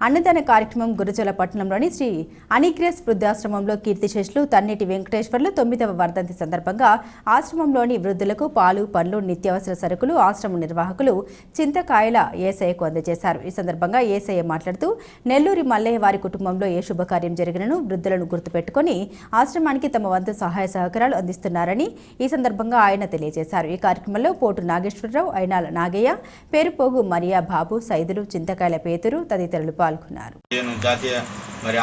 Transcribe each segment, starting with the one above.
అన్నదాన కార్యక్రమం గురుజల పట్టణంలోని శ్రీ అనిగ్రేస్ వృద్ధాశ్రమంలో కీర్తిశేషులు తన్నిటి వెంకటేశ్వర్లు తొమ్మిదవ వర్ధంతి సందర్భంగా ఆశ్రమంలోని వృద్ధులకు పాలు పండ్లు నిత్యావసర సరుకులు ఆశ్రమ నిర్వాహకులు చింతకాయల ఏసయ్యకు అందజేశారు. ఈ సందర్భంగా ఏసయ్య మాట్లాడుతూ నెల్లూరి మల్లయ్య వారి కుటుంబంలో ఏ శుభకార్యం జరిగినను వృద్ధులను గుర్తుపెట్టుకుని ఆశ్రమానికి తమ వంతు సహాయ సహకారాలు అందిస్తున్నారని ఈ సందర్భంగా ఆయన తెలియజేశారు. ఈ కార్యక్రమంలో పోటు నాగేశ్వరరావు అయినాల నాగయ్య పేరుపోగు మరియా బాబు సైదులు చింతకాయల పేతురు తదితరులు పాల్గొన్నారు. నేను జాతీయ మరి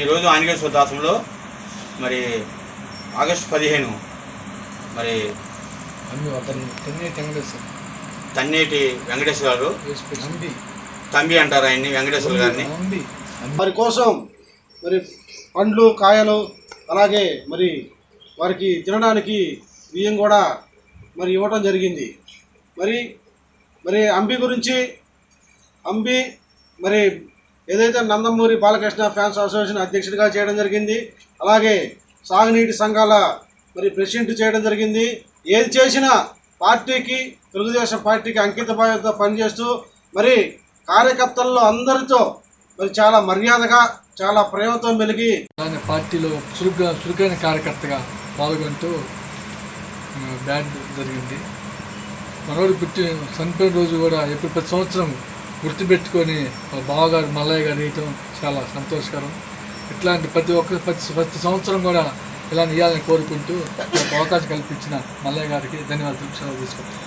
ఈరోజు ఆంజనేయ దాసంలో మరి ఆగస్టు పదిహేను మరి తన్నేటి వెంకటేశ్వర గారు. తంబి. అంటారు ఆయన్ని వెంకటేశ్వర గారిని. వారి కోసం మరి పండ్లు కాయలు అలాగే మరి వారికి తినడానికి బియ్యం కూడా మరి ఇవ్వటం జరిగింది. మరి మరి అంబి గురించి అంబి మరి ఏదైతే నందమూరి బాలకృష్ణ ఫ్యాన్స్ అసోసియేషన్ అధ్యక్షుడిగా చేయడం జరిగింది అలాగే సాగునీటి సంఘాల మరి ప్రెసిడెంట్ చేయడం జరిగింది. ఏది చేసినా పార్టీకి తెలుగుదేశం పార్టీకి అంకిత భావంతో పనిచేస్తూ మరి కార్యకర్తల్లో అందరితో మరి చాలా మర్యాదగా చాలా ప్రేమతో మెలిగి పార్టీలో చురుగ్గా చురుకైన కార్యకర్తగా పాల్గొంటూ బ్యాడ్ జరిగింది. మనోడు పుట్టి చనిపోయిన రోజు కూడా ఎప్పుడు ప్రతి సంవత్సరం గుర్తుపెట్టుకొని బావగారు మల్లయ్య గారు వేయటం చాలా సంతోషకరం. ఇట్లాంటి ప్రతి ఒక్క ప్రతి ప్రతి సంవత్సరం కూడా ఇలా ఇవ్వాలని కోరుకుంటూ ఒక అవకాశం కల్పించిన మల్లయ్య గారికి ధన్యవాదాలు సెలవు తీసుకుంటాను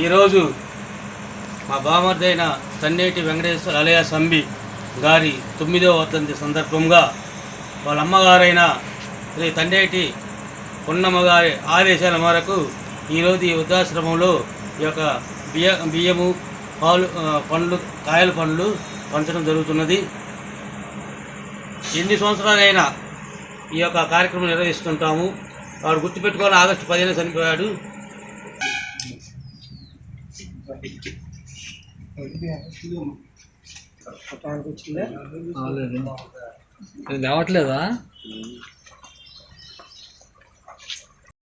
ఈరోజు మా బామర్దైన తన్నేటి వెంకటేశ్వర అలయ సంబి గారి తొమ్మిదవ వర్ధంతి సందర్భంగా వాళ్ళ అమ్మగారైన శ్రీ తండేటి పొన్నమ్మ గారి ఆదేశాల మేరకు ఈరోజు ఈ వృద్ధాశ్రమంలో ఈ యొక్క బియ్య బియ్యము పాలు పండ్లు కాయల పండ్లు పంచడం జరుగుతున్నది. ఎన్ని సంవత్సరాలైనా ఈ యొక్క కార్యక్రమం నిర్వహిస్తుంటాము. వాడు గుర్తుపెట్టుకోవాలి ఆగస్టు పదిహేను చనిపోయాడు. లేవట్లేదా?